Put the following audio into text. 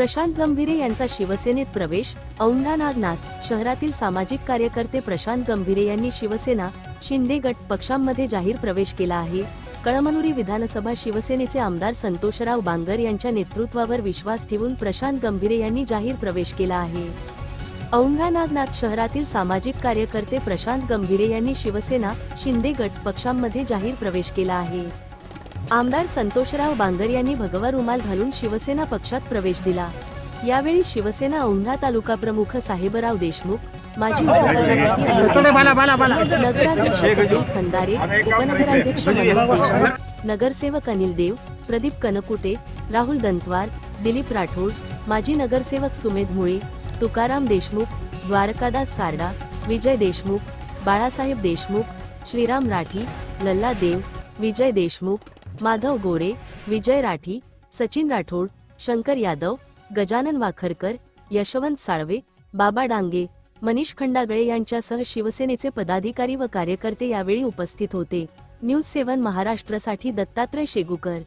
प्रशांत गंभीरे यांचा शिवसेनेत प्रवेश औंढा नागनाथ शहरातील सामाजिक कार्यकर्ते प्रशांत गंभीरे यांनी शिवसेना शिंदे गट पक्षांमध्ये जाहीर प्रवेश केला आहे. कळमनुरी विधानसभा शिवसेनेचे आमदार संतोषराव बांगर यांच्या नेतृत्वावर विश्वास ठेवून प्रशांत गंभीरे यांनी जाहीर प्रवेश केला आहे. औंढा नागनाथ शहरातील सामाजिक कार्यकर्ते प्रशांत गंभीरे यांनी शिवसेना शिंदे गट पक्षांमध्ये जाहीर प्रवेश केला आहे. आमदार संतोषराव बांगर यांनी भगवा रुमाल घालून शिवसेना पक्षात प्रवेश दिला. यावेळी शिवसेना औंढा तालुका प्रमुख साहेबराव देशमुख माजी उपसभापती नगराध्यक्ष कपिल खंदारे उपनगराध्यक्ष नगरसेवक अनिल देव प्रदीप कनकुटे राहुल दंतवार दिलीप राठोड माजी नगरसेवक सुमेध मुळे तुकाराम देशमुख द्वारकादास सारडा विजय देशमुख बाळासाहेब देशमुख श्रीराम राठी लल्ला देव विजय देशमुख माधव गोरे विजय राठी सचिन राठोड शंकर यादव गजानन वाखरकर यशवंत साळवे बाबा डांगे मनीष खंडागळे यांच्यासह शिवसेनेचे पदाधिकारी व कार्यकर्ते यावेळी उपस्थित होते. न्यूज सेवन महाराष्ट्रासाठी दत्तात्रय शेगुकर.